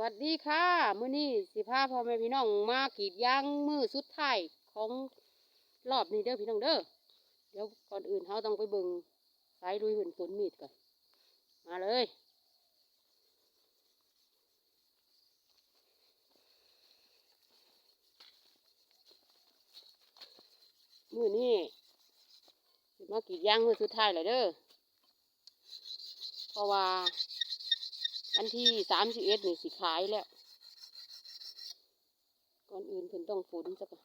วัสดีค่ะมื้อนี้สิพาพ่อแม่พี่น้องมากรีดยางมือสุดท้ายของรอบนี้เด้อพี่น้องเด้อเดี๋ยวก่อนอื่นเราต้องไปเบิ่งสายลุยหุ่นฝนมีดก่อนมาเลยมื้อนี้สิมากรีดยางมือสุดท้ายเลยเด้อเพราะว่า วันที่สามสิบเอ็ดนี่สิขายแล้ว ก่อนอื่นเพิ่นต้องฝนสักก่อน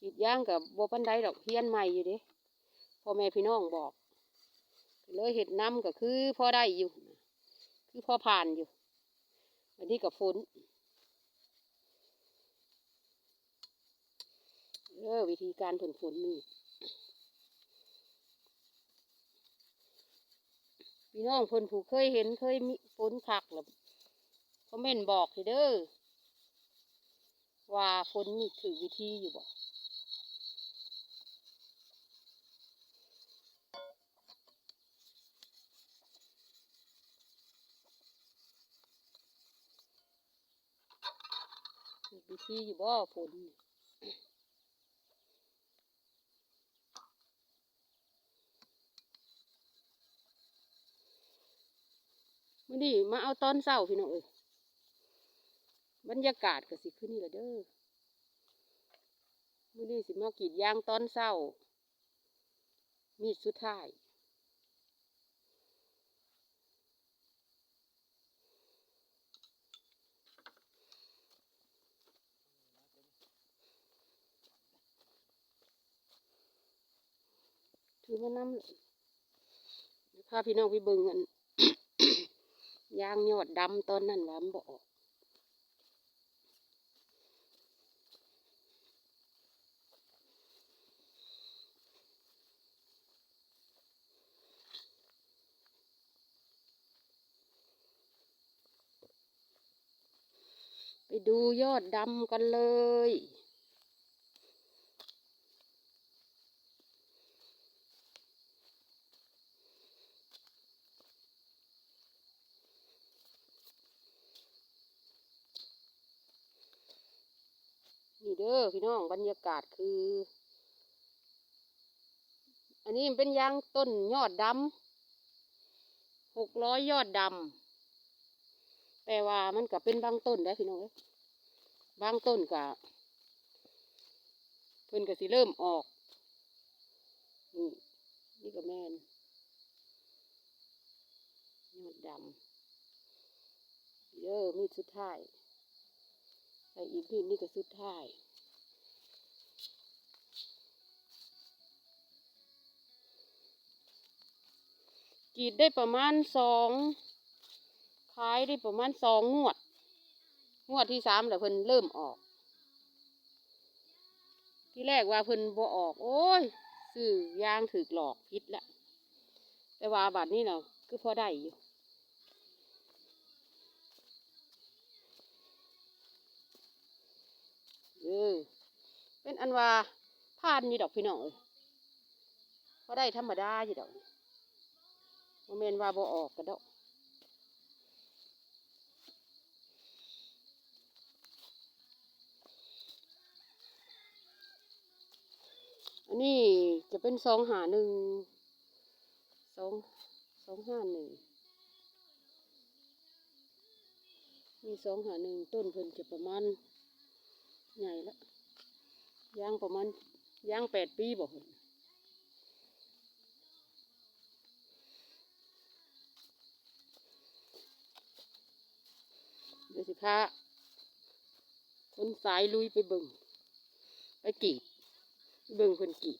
กรีดยางกับบ่ปันไดดอกเฮียนใหม่อยู่เด้พ่อแม่พี่น้องบอก เลยเห็ดน้ำก็คือพ่อได้อยู่ คือพ่อผ่านอยู่ วันนี้กับฝนเออวิธีการผลฝนนี่ พี่น้องเพิ่นผู้เคยเห็นเคยมีฝนคักหรอคอมเมนต์บอกให้เด้อว่าฝนนี่ถือวิธีอยู่บ่วิธีอยู่บ่ฝน มื้อนี้มาเอาตอนเช้าพี่น้องเอ้ยบรรยากาศก็สิขึ้นนี่ละเด้อมื้อนี้สิมากรีดยางตอนเช้า มีดสุดท้ายถือมานำเลยวพาพี่น้องไปเบิ่งอัน ยางยอดดำตอนนั้นว่ามันบ่ออกไปดูยอดดำกันเลย ด้อพี่น้องบรรยากาศคือ อันนี้เป็นยางต้นยอดดำหกร้อยยอดดำแต่ว่ามันก็เป็นบางต้นได้พี่น้องบางต้นก็เพิ่นก็สิเริ่มออก นี่นี่ก็แม่นยอดดำเด้อมีดสุดท้ายใส่อีกนิดนี่ก็สุดท้าย กรีดได้ประมาณสองขายได้ประมาณสองงวด งวดที่สามแล้วเพิ่นเริ่มออก ที่แรกว่าเพิ่นบ่ออก โอ้ยซื้อยางถือหลอกพิษละแต่ว่าบัดนี้เนาะคือพอได้อยู่เออเป็นอันว่าผ่านนี่ดอกพี่น้องเอ้ยพอได้ธรรมดาอยู่ดอก โมเมนว่าบ่ออกกระดกอันนี้จะเป็นสองหาหนึ่งสองสองห้าหนึ่งมีสองหาหนึ่งต้นเพิ่นจะประมาณใหญ่ละย่างประมาณย่างแปดปีบอกเพิ่น ยวสิพาคนสายลุยไปเบิ่งไปกรีดไปเบิ่งเพิ่นกรีด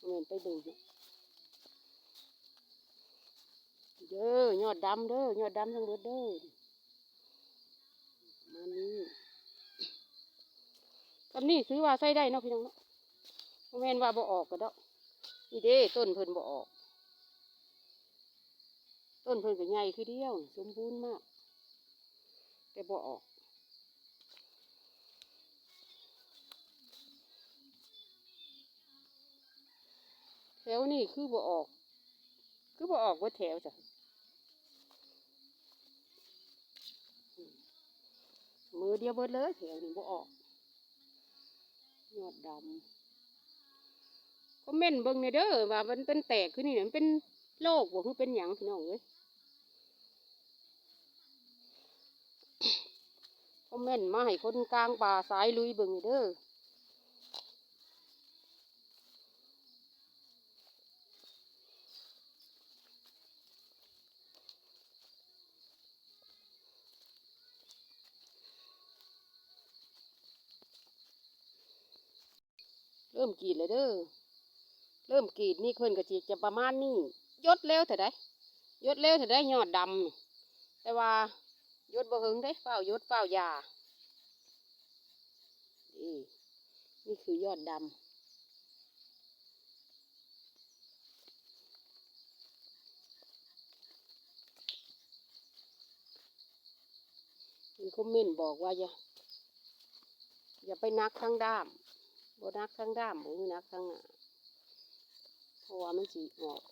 เหมือนไปเบิ่งเด้อยอดดำเด้อยอดดำทั้งเบิดเด้อมานี่คำนี้ซื้อว่าใส่ได้เนาะพี่น้องเนาะแม่นว่าบ่ออกก็ดอกนี่เด้ต้นเพิ่นบ่ออก ต้นเพิ่นก็ใหญ่คือเดียว สมบูรณ์มาก แต่บ่ออก แถวนี่คือบ่ออก คือบ่ออกว่าแถวจ้ะมือเดียวเบิดเลยแถวนี่บ่ออกยอดดำก็เม่นเบิ้งในเด้อว่ามันเป็นแตกขึ้นนี่เนี่ยนเป็นโรคบ่คือเป็นหยังพี่น้องเอ้ย คอมเมนต์มาให้คนกลางป่าสายลุยเบิ่งเด้อเริ่มกรีดเลยเด้อ เริ่มกรีดนี่เพิ่นก็สิจะประมาณนี้ยดเร็วเถอะได้ยดเร็วเถอะได้ยอดดำแต่ว่า ยดบ่หึงได้เฝ้ายดเฝ้ายานี่นี่คือยอดดำมีคอมเมนต์บอกว่าอย่าอย่าไปนักทั้งด้ามบนักทั้งด้ามบ่คือนักทั้งหน้าเพราะว่ามันสีออก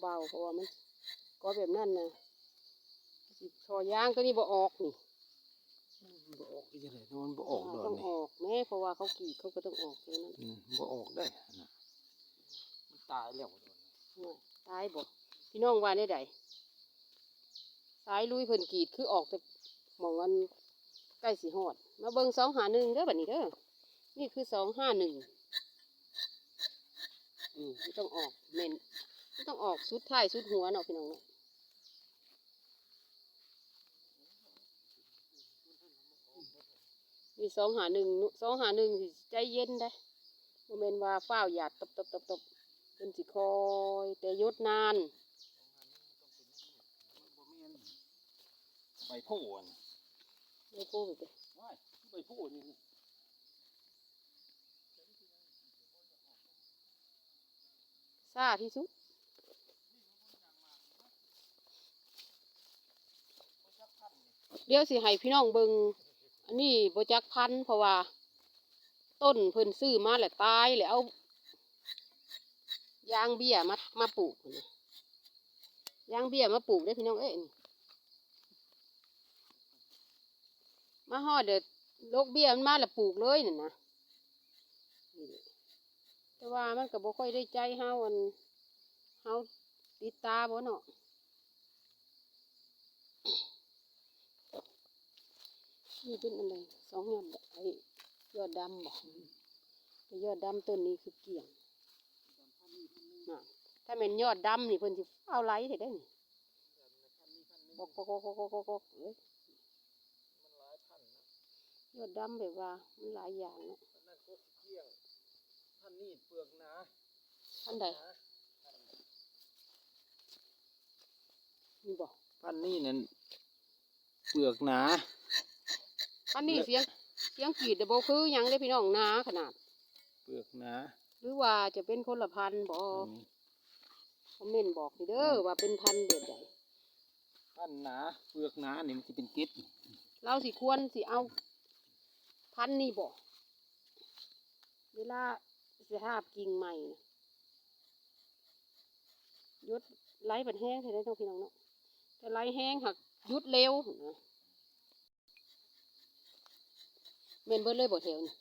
เบาๆเพราะว่ามันก็แบบนั้นนะ สิชอยางตัวนี้บ่ออกนี่มันบ่ออกอีจังไดเนาะมันบ่ออกดอกต้องนี่ออกแม่เพราะว่าเขากรีดเขาก็ต้องออกตัวนั้นอืมบ่ออกได้นะมันตายแล้วดอกนี่น่ะตายบ่พี่น้องว่าได้ใดสายลุยเพิ่นกรีดคือออกแต่หมองกันใกล้สีหอด มาเบิ่งสองหาหนึ่งเด้อบัดนี้เด้อนี่คือสองห้าหนึ่งอืมไม่ต้องออกเมนไม่ต้องออกสุดท้ายสุดหัวเนาะพี่น้องเนาะ มีสองหาหนึ่งสองหาหนึ่งสิใจเย็นได้โมเมนว่าฟ้าวหยาดตบตบตบตบเป็นสิคอยแต่ยดนานใบโพนไม่พูดไปว้ายใบโพนี่ซาที่สุดเดี๋ยวสิให้พี่น้องเบิง อันนี้บจักพันธุ์เพราะว่า ต้นเพิ่นซื้อมาแหละตายแล้วเอายางเบี้ยมามาปลูกยางเบี้ยมาปลูกได้พี่น้องเอ้ยมาฮอดเด็ดโลกเบี้ยมันมาแล้วปลูกเลยนี่นนะนี่แหละแต่ว่ามันก็บ่ค่อยได้ใจเฮาอันเฮาติดตาบ่เนาะ นี่เป็นอะไรสองยอดดไอ้ยอดดำบอกแต่ยอดดำต้นนี้คือเกี่ยงน่ะถ้าเป็นยอดดำนี่เพิ่นสิเอาไหลได้ได้นี่บอกบอกบอกบอกบอกบอกเอ้ยยอดดำแบบว่ามันหลายอย่างเนาะนั่นก็เกี้ยงท่านนี่เปลือกหนาอันใดนี่บอกท่านนี่นั่นเปลือกหนา อันนี้เสียงเสียงกรีดแต่บ่คือหยังได้พี่น้องนาขนาด เปลือกหนาหรือว่าจะเป็นคนละพันธุ์บ่อืมคอมเมนต์บอกนี่เด้อว่าเป็นพันธุ์แบบใดท่านหนาเปลือกหนานี่มันจะเป็นเกล็ดเราสิควรสิเอาพันธุ์นี่บ่เวลาสิหาบกิ่งใหม่น่ะหยุดไหลบันแห้งใช่ได้เนาะพี่น้องเนาะแต่ไหลแห้งหักหยุดเร็วนะ เมนเบิดเลยบ่แถวนี่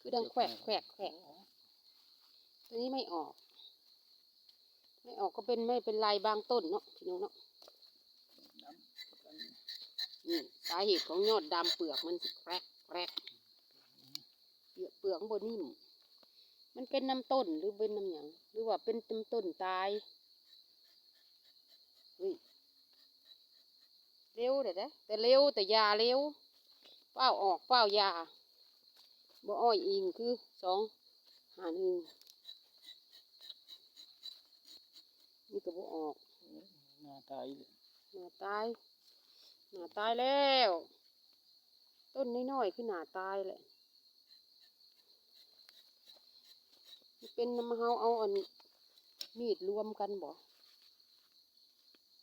คือดังแขวกแขวกแขวกตัวนี้ไม่ออก ไม่ออกก็เป็นไม่เป็นลายบางต้นเนาะพี่น้องเนาะนี่สาเหตุของยอดดำเปลือกมันสิแกรกแกรกเปลือกเปลือกบนนิ่มมันเป็นน้ำต้นหรือเป็นน้ำหยังหรือว่าเป็นน้ำต้นตายเฮ้ยเร็วเด็ดนะแต่เร็วแต่ยาเร็ว เป้าออกเป้ายาบ่อ้อยอิงคือสองหาหนึ่งนี่ก็บ่ออกหน้าตายเลยหนาตายหนาตายแล้ว ต้นน้อยๆคือหนาตายแหละมันเป็นน้ำเฮาเอาอันมีดรวมกันบ่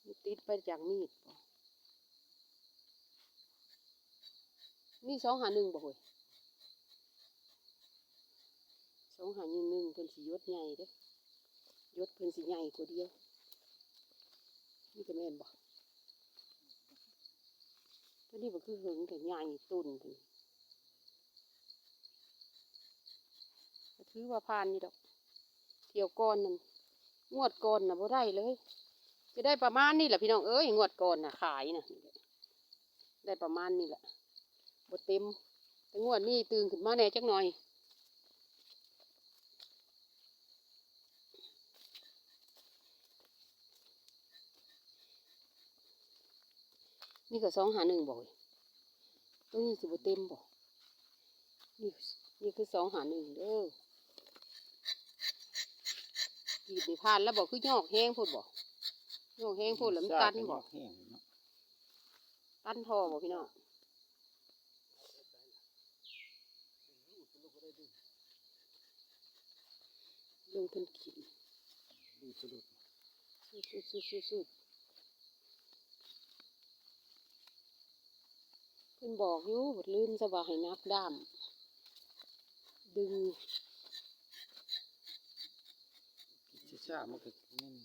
มันติดไปจากมีดบ่ นี่สองหาหนึ่งบ่เฮ้ยสองหาหนึ่งหนึ่งเพิ่นสิยศใหญ่เด้อยศเพิ่นสิใหญ่กว่าเดียวนี่ก็แม่นบ่ตัวนี้ก็คือหึงถึงใหญ่ตุนถึงก็ถือว่าผ่านนี่ดอก เที่ยวก่อนนั่นงวดก่อนน่ะบ่ได้เลย จะได้ประมาณนี้แหละพี่น้องเอ้ยงวดก่อนน่ะขายน่ะได้ประมาณนี้แหละ บ่เต็ม แต่งวดนี้ตื่นขึ้นมาแหน่จักหน่อย นี่ก็สองหาหนึ่งบ่อยตรงนี้สิบ่เต็มบ่นี่นี่คือสองหาหนึ่งเด้อกีบนี่ผ่านแล้วบ่คือยอกแห้งพูดบ่ยอกแห้งพูดแล้วมันตันบ่แห้งเนาะตันทอบ่พี่น้อง งทุนกินดูสะดุดสุดสุดสุดสุดสุดเพิ่นบอกอยู่บดลื่นสบายให้นับด้าม ดึงกินช้าๆมันก็แม่น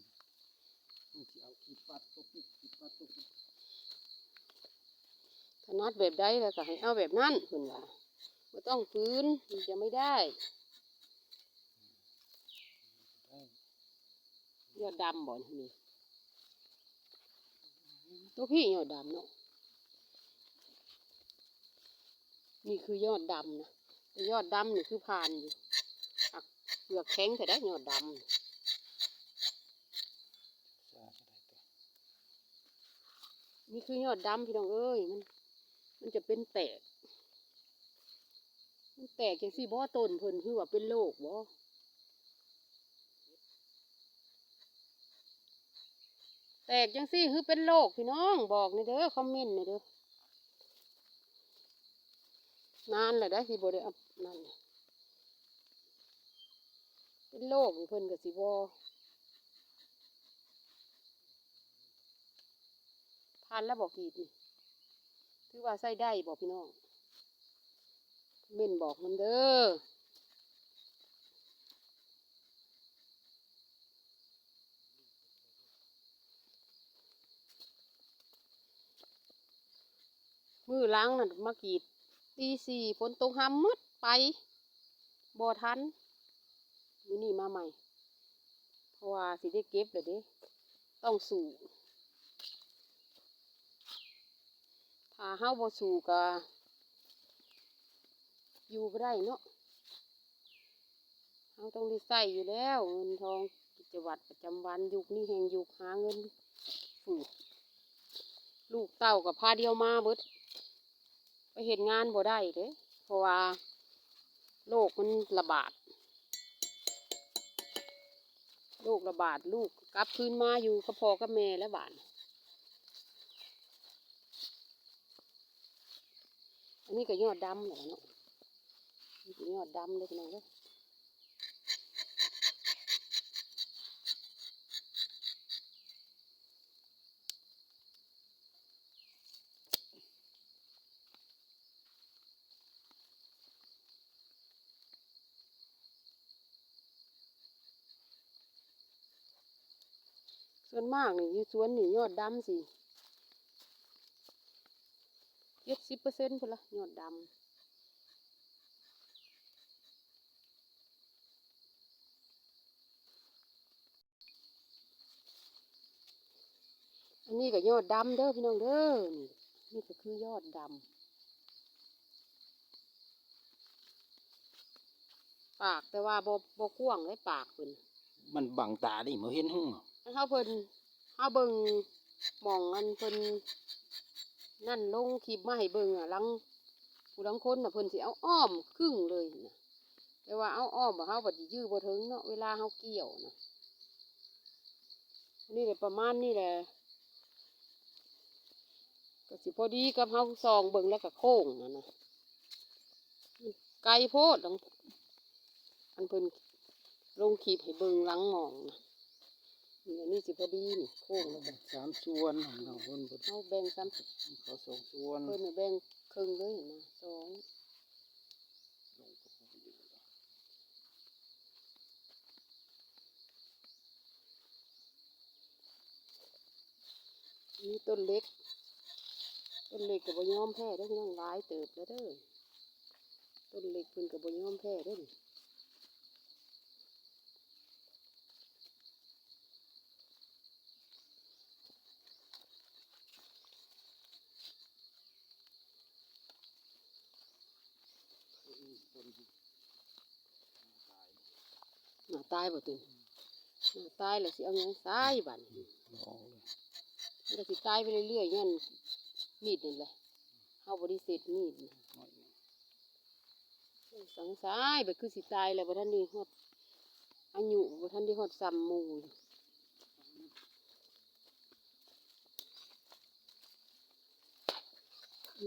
มันสิเอาขีดปัดตกปิดขีดปัดตกปิดถนัดแบบใดแล้วก็ให้เอาแบบนั้นเพิ่นว่าบ่ต้องฝืนมันจะไม่ได้ ยอดดำบ่นี่ตัวพี่ยอดดำเนาะนี่คือยอดดำนะยอดดำนี่คือผ่านอยู่หักเปลือกแข็งแต่ได้ยอดดำนี่คือยอดดำพี่น้องเอ้ยมันมันจะเป็นแตกมันแตกจังสี่บ่ต้นเพิ่นคือว่าเป็นโรคบ่ แตกจังสี่คือเป็นโรคพี่น้องบอกในเด้อคอมเมนต์ในเด้อนานแล้วได้สิบ่ได้อัพนั่นเป็นโรคเพิ่นก็สิบ่ทานแล้วบอกกี่นี่ถือว่าใส่ได้บอกพี่น้องเม่นบอกมันเด้อ มือล้างน่ะมากรีดตีสี่ฝนตกห้ำมืดไปบ่ทันมือนี้มาใหม่ เพราะว่าสิได้เก็บเลยเด้ต้องสู่ถ้าเฮาบ่สู่ก็อยู่บ่ได้เนาะเฮาต้องได้ใส่อยู่แล้ว เงินทองกิจวัตรประจำวันยุคนี้แห่งยุคหาเงินสู่ลูกเต้ากับพาเดียวมาเบิด ไปเห็นงานบ่ได้เด้เพราะว่าโรคมันระบาดโรคระบาดลูกกลับคืนมาอยู่กับพ่อกับแม่และบ้านอันนี้ก็ยอดดำเหรอเนาะยอดดำเลยพี่น้องเด้ ส่วนมากนี่ยสวนนี่ยอดดำสิเจ็ดสิบเปอร์เซ็นต์พุ่นละยอดดำอันนี้ก็ยอดดำเด้อพี่น้องเด้อนี่นี่ก็คือยอดดำปากแต่ว่าบ่บ่กว้างเลยปากเพิ่นมันบังตาดิบ่เห็นหุ่งอะ เฮาเพิ่นเฮาเบิ่งหมองอันเพิ่นนั่นลงคลิปมาให้เบิ่งอะลังผู้ลังคนน่ะเพิ่นสิเอาอ้อมครึ่งเลยนะแต่ว่าเอาอ้อมบ่เฮาบ่สิยื้อบ่ถึงเนาะเวลาเฮาเกี่ยวนะนี่แหละประมาณนี้แหละก็สิพอดีกับเฮาซองเบิ่งแล้วก็โค้งนั่นะไกลโพดหลังอันเพิ่นลงขีบให้เบิ่งหลังมองนะ นี่อันนี้สิพอดีนี่โค้งแล้วก็สามส่วนของเราเพิ่นบ่เฮาแบ่งซ้ำเขาสองส่วนเพิ่นน่ะแบ่งครึ่งเลยนะสองนี่ต้นเล็กแต่ต้นเล็กกับบ่ยอมแพ้เด้อพี่น้องหลายเติบแล้วเด้อต้นเล็กเพิ่นกับบ่ยอมแพ้เด้ อนี่อืมต้นตายหน้าตายบ่ตุนหน้าตายแล้วสิเอาหยังตายบัดนี้ลองเลยมันก็สิตายไปเรื่อยๆงั้นมีดนี่แหละเฮาบ่ได้เสร็จมีดนี่น่อยหนึ่งสังสายไปคือสิตายแล้วบ่ทันได้ฮอดอายุบ่ทันได้ฮอดซ้ำหมู่อยู่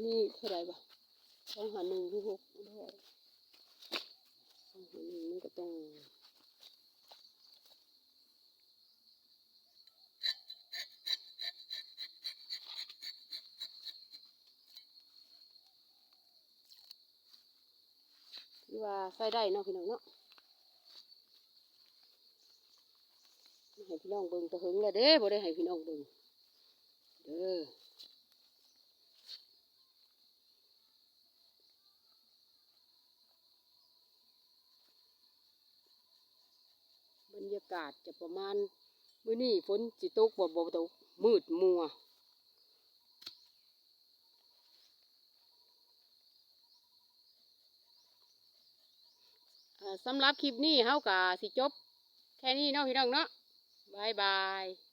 นี่เท่าไหร่บ่สองหาหนึ่งคือหกร้อย หนึ่งมันก็ต้องคือว่าใส่ได้เนาะพี่น้องเนาะให้พี่น้องเบิ่งตะหึงแล้วเด้บ่ได้ให้พี่น้องเบิ่งเด้อ บรรยากาศจะประมาณมื้อนี้ฝนสิตกบ่บ่ตกมืดมัวสำหรับคลิปนี้เฮากะสิจบ แค่นี้เนาะพี่น้องเนาะบายบาย